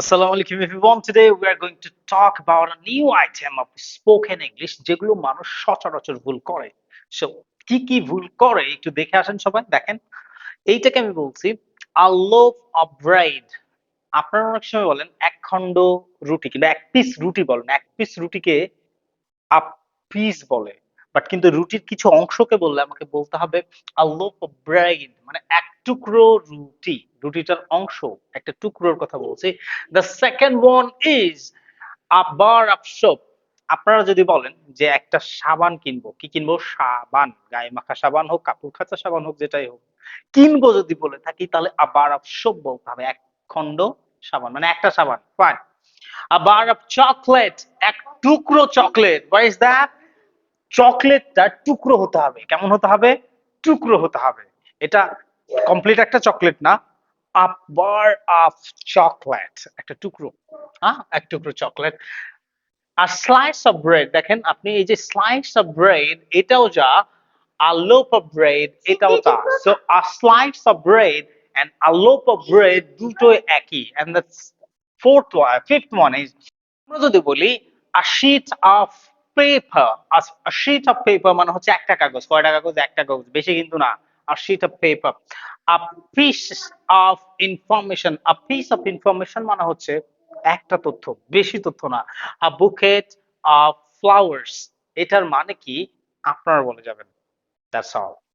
Assalamu alaikum, everyone. Today we are going to talk about a new item of spoken English, যেগুলো মানুষ সচরাচর ভুল করে। So কি কি ভুল করে, একটু দেখে আসেন সবাই, দেখেন। এইটাকে আমি বলছি আ লোভ অফ ব্রেড আপনারা অনেক সময় বলেন, এক খণ্ড রুটি, কিংবা এক পিস রুটি বলেন, এক পিস রুটিকে আ পিস বলে। বাট কিন্তু রুটির কিছু অংশকে বললে আমাকে বলতে হবে মানে এক টুকরো রুটি। রুটিটার অংশ, একটা টুকরোর কথা বলছি। The second one is a bar of soap আপনারা যদি বলেন যে একটা সাবান কিনবো, কি কিনবো? সাবান, গায়ে মাখা সাবান হোক, কাপড় খাঁচা সাবান হোক, যেটাই হোক। কিনবো যদি বলে থাকি, তাহলে আবার সোপ বলতে হবে। এক খণ্ড সাবান মানে একটা সাবান। ফাইন আবার চকলেট এক টুকরো চকলেট হোয়াট ইজ দ্যাট চকলেটটা টুকরো হতে হবে। কেমন হতে হবে? টুকরো হতে হবে। এটা কমপ্লিট একটা চকলেট না আ বার অফ চকলেট একটা টুকরো। হ্যাঁ এক টুকরো চকলেট। আর স্লাইস অফ ব্রেড দেখেন আপনি এই যে স্লাইস অফ ব্রেড এটাও যা আর লোপ অফ ব্রেড এটাও তা। So a slice of bread and a loaf of bread দুটোই একই। And the fourth fifth one is আমরা যদি বলি a sheet of paper a sheet of paper মানে হচ্ছে একটা কাগজ, কয়টা কাগজ? একটা কাগজ, বেশি কিন্তু না a sheet of paper a piece of information a piece of information মানে হচ্ছে একটা তথ্য, বেশি তথ্য না আ বুকেট অফ ফ্লাওয়ার্স এটার মানে কি? আপনারা বলে যাবেন দ্যাটস অল